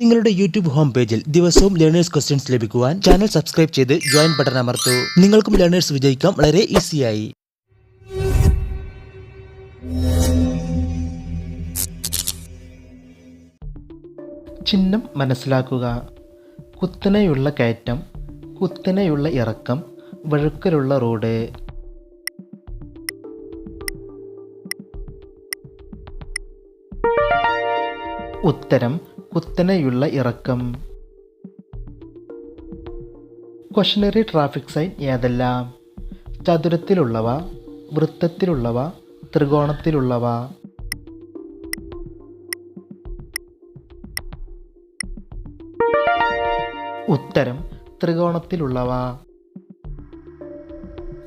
നിങ്ങളുടെ YouTube home പേജിൽ ദിവസവും ലേണേഴ്സ് ക്വസ്റ്റ്യൻസ് ലഭിക്കുവാൻ ചാനൽ സബ്സ്ക്രൈബ് ചെയ്ത് ജോയിൻ ബട്ടൺ അമർത്തൂ. നിങ്ങൾക്കും ലേണേഴ്സ് വിജയിക്കാം. വളരെ ഈസിയായി. ചിഹ്നം മനസ്സിലാക്കുക. കുത്തനെയുള്ള കയറ്റം കുത്തനെയുള്ള ഇറക്കം വഴുക്കലുള്ള റോഡ്. ഉത്തരം കുത്തനെയുള്ള ഇറക്കം. ക്വഷനറി ട്രാഫിക് സൈൻ ഏതെല്ലാം? ചതുരത്തിലുള്ളവ വൃത്തത്തിലുള്ളവ ത്രികോണത്തിലുള്ളവ. ഉത്തരം ത്രികോണത്തിലുള്ളവ.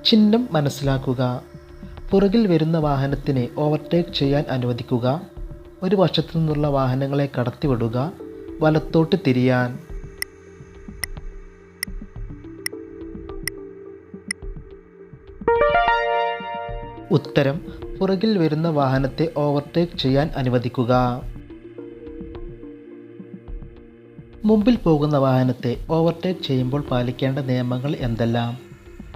ചിഹ്നം മനസ്സിലാക്കുക. പുറകിൽ വരുന്ന വാഹനത്തിനെ ഓവർടേക്ക് ചെയ്യാൻ അനുവദിക്കുക. ഒരു വശത്തു നിന്നുള്ള വാഹനങ്ങളെ കടത്തിവിടുക വലത്തോട്ട് തിരിയാൻ. ഉത്തരം പുറകിൽ വരുന്ന വാഹനത്തെ ഓവർടേക്ക് ചെയ്യാൻ അനുവദിക്കുക. മുമ്പിൽ പോകുന്ന വാഹനത്തെ ഓവർടേക്ക് ചെയ്യുമ്പോൾ പാലിക്കേണ്ട നിയമങ്ങൾ എന്തെല്ലാം?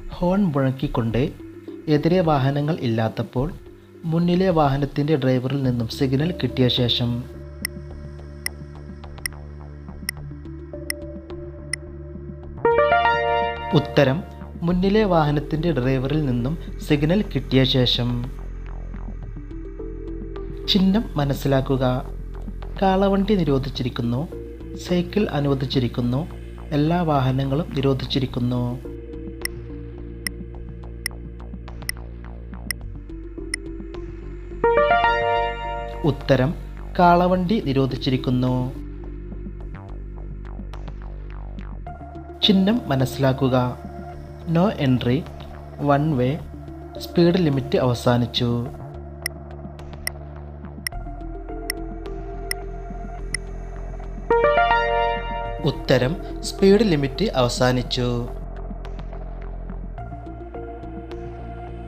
ഹോൺ മുഴക്കിക്കൊണ്ട് എതിരെ വാഹനങ്ങൾ ഇല്ലാത്തപ്പോൾ മുന്നിലെ വാഹനത്തിന്റെ ഡ്രൈവറിൽ നിന്നും സിഗ്നൽ കിട്ടിയ ശേഷം ഉത്തരം മുന്നിലെ വാഹനത്തിന്റെ ഡ്രൈവറിൽ നിന്നും സിഗ്നൽ കിട്ടിയ ശേഷം. ചിഹ്നം മനസ്സിലാക്കുക. കാളവണ്ടി നിരോധിച്ചിരിക്കുന്നു. സൈക്കിൾ അനുവദിച്ചിരിക്കുന്നു. എല്ലാ വാഹനങ്ങളും നിരോധിച്ചിരിക്കുന്നു. ഉത്തരം കാളവണ്ടി നിരോധിച്ചിരിക്കുന്നു. ചിഹ്നം മനസ്സിലാക്കുക. No entry one way speed limit അവസാനിച്ചു. ഉത്തരം സ്പീഡ് ലിമിറ്റ് അവസാനിച്ചു.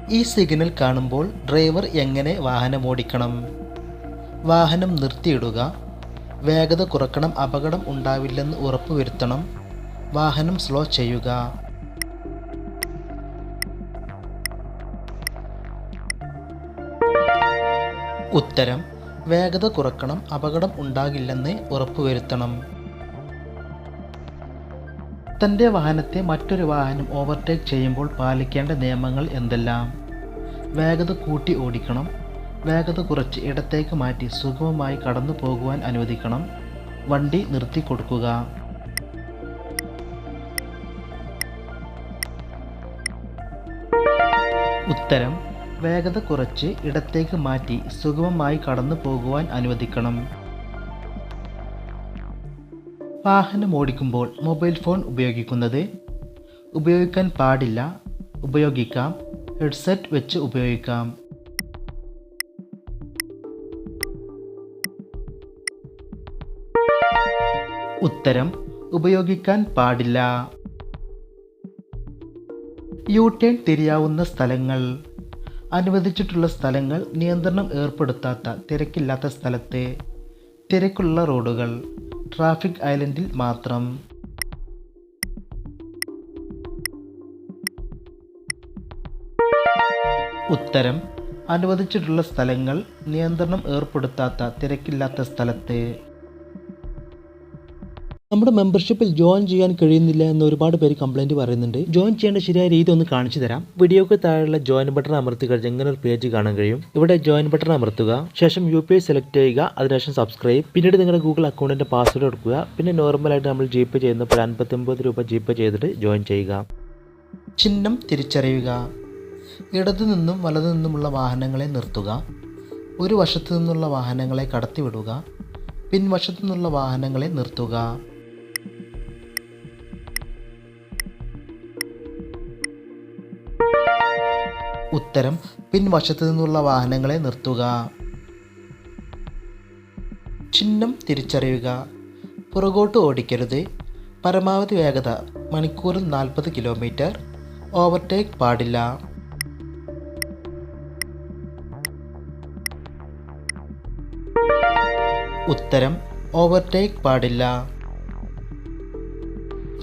ഈ സിഗ്നൽ കാണുമ്പോൾ ഡ്രൈവർ എങ്ങനെ വാഹനം ഓടിക്കണം? വാഹനം നിർത്തിയിടുക. വേഗത കുറക്കണം അപകടം ഉണ്ടാവില്ലെന്ന് ഉറപ്പുവരുത്തണം. വാഹനം സ്ലോ ചെയ്യുക. ഉത്തരം വേഗത കുറക്കണം അപകടം ഉണ്ടാകില്ലെന്ന് ഉറപ്പുവരുത്തണം. തന്റെ വാഹനത്തെ മറ്റൊരു വാഹനം ഓവർടേക്ക് ചെയ്യുമ്പോൾ പാലിക്കേണ്ട നിയമങ്ങൾ എന്തെല്ലാം? വേഗത കൂട്ടി ഓടിക്കണം വേഗത കുറച്ച് ഇടത്തേക്ക് മാറ്റി സുഗമമായി കടന്നു പോകുവാൻ അനുവദിക്കണം. വണ്ടി നിർത്തി കൊടുക്കുക. ഉത്തരം വേഗത കുറച്ച് ഇടത്തേക്ക് മാറ്റി സുഗമമായി കടന്നു പോകുവാൻ അനുവദിക്കണം. വാഹനം ഓടിക്കുമ്പോൾ മൊബൈൽ ഫോൺ ഉപയോഗിക്കുന്നത് ഉപയോഗിക്കാൻ പാടില്ല. ഉപയോഗിക്കാം. ഹെഡ്സെറ്റ് വെച്ച് ഉപയോഗിക്കാം. ഉത്തരം ഉപയോഗിക്കാൻ പാടില്ല. യു ടേൺ തിരിയാവുന്ന സ്ഥലങ്ങൾ. അനുവദിച്ചിട്ടുള്ള സ്ഥലങ്ങൾ നിയന്ത്രണം ഏർപ്പെടുത്താത്ത തിരക്കില്ലാത്ത സ്ഥലത്തെ. തിരക്കുള്ള റോഡുകൾ. ട്രാഫിക് ഐലൻഡിൽ മാത്രം. ഉത്തരം അനുവദിച്ചിട്ടുള്ള സ്ഥലങ്ങൾ നിയന്ത്രണം ഏർപ്പെടുത്താത്ത തിരക്കില്ലാത്ത സ്ഥലത്ത്. നമ്മുടെ മെമ്പർഷിപ്പിൽ ജോയിൻ ചെയ്യാൻ കഴിയുന്നില്ല എന്ന് ഒരുപാട് പേര് കംപ്ലൈന്റ് പറയുന്നുണ്ട്. ജോയിൻ ചെയ്യേണ്ട ശരിയായ രീതി ഒന്ന് കാണിച്ചു തരാം. വീഡിയോക്ക് താഴെയുള്ള ജോയിൻ ബട്ടൺ അമർത്തി കഴിഞ്ഞ് ഇങ്ങനെ ഒരു പേജ് കാണാൻ കഴിയും. ഇവിടെ ജോയിൻ ബട്ടൺ അമർത്തുക. ശേഷം യു പി ഐ സെലക്ട് ചെയ്യുക അതിനുശേഷം സബ്സ്ക്രൈബ് പിന്നീട് നിങ്ങളുടെ ഗൂഗിൾ അക്കൗണ്ടിന്റെ പാസ്വേഡ് കൊടുക്കുക പിന്നെ നോർമലായിട്ട് നമ്മൾ ജി പേ ചെയ്യുന്നപ്പോൾ അൻപത്തൊമ്പത് രൂപ ജി പേ ചെയ്തിട്ട് ജോയിൻ ചെയ്യുക. ചിഹ്നം തിരിച്ചറിയുക. ഇടതു നിന്നും വലതു നിന്നുമുള്ള വാഹനങ്ങളെ നിർത്തുക. ഒരു വശത്തു നിന്നുള്ള വാഹനങ്ങളെ കടത്തിവിടുക. പിൻവശത്തു നിന്നുള്ള വാഹനങ്ങളെ നിർത്തുക. ഉത്തരം പിൻവശത്തു നിന്നുള്ള വാഹനങ്ങളെ നിർത്തുക. ചിഹ്നം തിരിച്ചറിയുക. പുറകോട്ട് ഓടിക്കരുത്. പരമാവധി വേഗത മണിക്കൂറിൽ നാൽപ്പത് കിലോമീറ്റർ. ഓവർടേക്ക് പാടില്ല. ഉത്തരം ഓവർടേക്ക് പാടില്ല.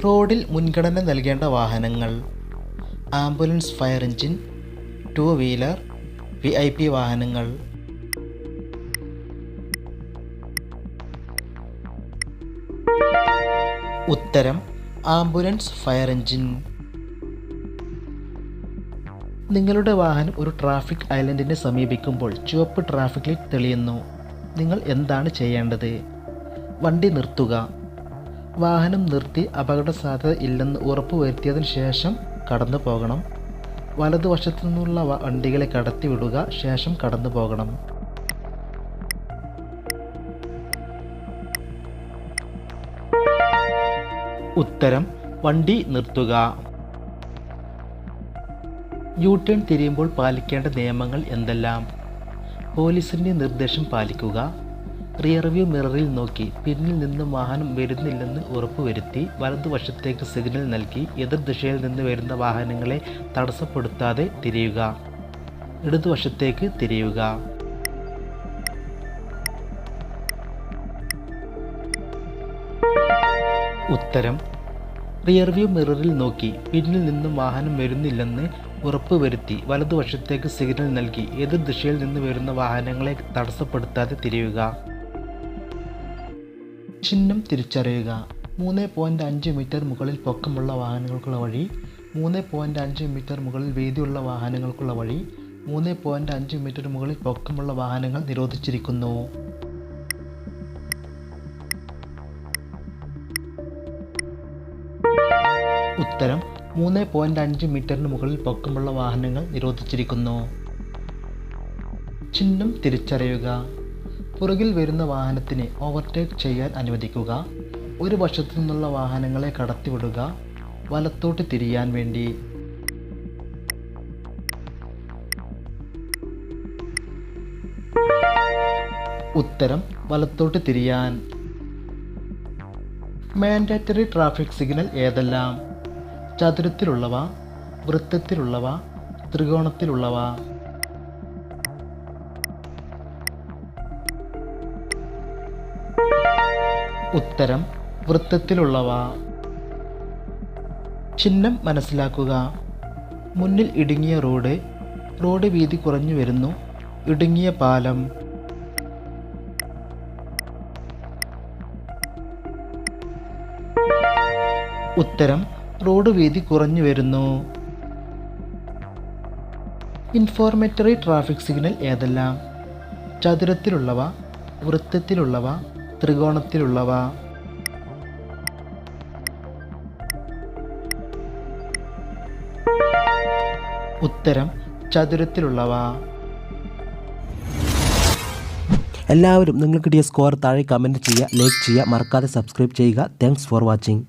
റോഡിൽ മുൻഗണന നൽകേണ്ട വാഹനങ്ങൾ. Ambulance fire engine two wheeler V I P വാഹനങ്ങൾ. ഉത്തരം ആംബുലൻസ് ഫയർ എഞ്ചിൻ നിങ്ങളുടെ വാഹനം ഒരു ട്രാഫിക് ഐലൻഡിനെ സമീപിക്കുമ്പോൾ ചുവപ്പ് ട്രാഫിക് ലൈറ്റ് തെളിയുന്നു. നിങ്ങൾ എന്താണ് ചെയ്യേണ്ടത്? വണ്ടി നിർത്തുക. വാഹനം നിർത്തി അപകട സാധ്യത ഇല്ലെന്ന് ഉറപ്പുവരുത്തിയതിനു ശേഷം കടന്നു പോകണം വലതുവശത്തു നിന്നുള്ള വണ്ടികളെ കടത്തിവിടുക ശേഷം കടന്നു പോകണം. ഉത്തരം വണ്ടി നിർത്തുക. യു ടേൺ തിരിയുമ്പോൾ പാലിക്കേണ്ട നിയമങ്ങൾ എന്തെല്ലാം? പോലീസിന്റെ നിർദ്ദേശം പാലിക്കുക. റിയർവ്യൂ മിററിൽ നോക്കി. പിന്നിൽ നിന്ന് വാഹനം വരുന്നില്ലെന്ന് ഉറപ്പുവരുത്തി. വലതുവശത്തേക്ക് സിഗ്നൽ നൽകി. എതിർദിശയിൽ നിന്ന് വരുന്ന വാഹനങ്ങളെ തടസ്സപ്പെടുത്താതെ തിരിയുക. ഇടതുവശത്തേക്ക് തിരിയുക. ഉത്തരം. റിയർവ്യൂ മിററിൽ നോക്കി. പിന്നിൽ നിന്നും വാഹനം വരുന്നില്ലെന്ന് ഉറപ്പുവരുത്തി. വലതുവശത്തേക്ക് സിഗ്നൽ നൽകി. എതിർ ദിശയിൽ നിന്ന് വരുന്ന വാഹനങ്ങളെ തടസ്സപ്പെടുത്താതെ തിരിയുക. ചിഹ്നം തിരിച്ചറിയുക. മൂന്ന് പോയിന്റ് അഞ്ച് മീറ്റർ മുകളിൽ പൊക്കമുള്ള വാഹനങ്ങൾക്കുള്ള വഴി. മൂന്ന് പോയിന്റ് അഞ്ച് മീറ്റർ മുകളിൽ വീതിയുള്ള വാഹനങ്ങൾക്കുള്ള വഴി. മൂന്ന് പോയിന്റ് അഞ്ച് മീറ്റർ മുകളിൽ പൊക്കമുള്ള വാഹനങ്ങൾ നിരോധിച്ചിരിക്കുന്നു. ഉത്തരം മൂന്ന് പോയിന്റ് അഞ്ച് മീറ്ററിന് മുകളിൽ പൊക്കമുള്ള വാഹനങ്ങൾ നിരോധിച്ചിരിക്കുന്നു. ചിഹ്നം തിരിച്ചറിയുക. പുറകിൽ വരുന്ന വാഹനത്തിനെ ഓവർടേക്ക് ചെയ്യാൻ അനുവദിക്കുക. ഒരു വശത്തു നിന്നുള്ള വാഹനങ്ങളെ കടത്തിവിടുക. വലത്തോട്ട് തിരിയാൻ വേണ്ടി. ഉത്തരം വലത്തോട്ട് തിരിയാൻ. മാൻഡേറ്ററി ട്രാഫിക് സിഗ്നൽ ഏതെല്ലാം? ചതുരത്തിലുള്ളവ വൃത്തത്തിലുള്ളവ ത്രികോണത്തിലുള്ളവ. ഉത്തരം വൃത്തത്തിലുള്ളവ. ചിഹ്നം മനസ്സിലാക്കുക. മുന്നിൽ ഇടുങ്ങിയ റോഡ് റോഡ് വീതി കുറഞ്ഞു വരുന്നു ഇടുങ്ങിയ പാലം. ഉത്തരം റോഡ് വീതി കുറഞ്ഞു വരുന്നു. ഇൻഫോർമേറ്ററി ട്രാഫിക് സിഗ്നൽ ഏതെല്ലാം? ചതുരത്തിലുള്ളവ വൃത്തത്തിലുള്ളവ ത്രികോണത്തിലുള്ളവ. ഉത്തരം ചതുരത്തിലുള്ളവ. എല്ലാവരും നിങ്ങൾക്ക് കിട്ടിയ സ്കോർ താഴെ കമന്റ് ചെയ്യുക ലൈക്ക് ചെയ്യുക മറക്കാതെ സബ്സ്ക്രൈബ് ചെയ്യുക. Thanks for watching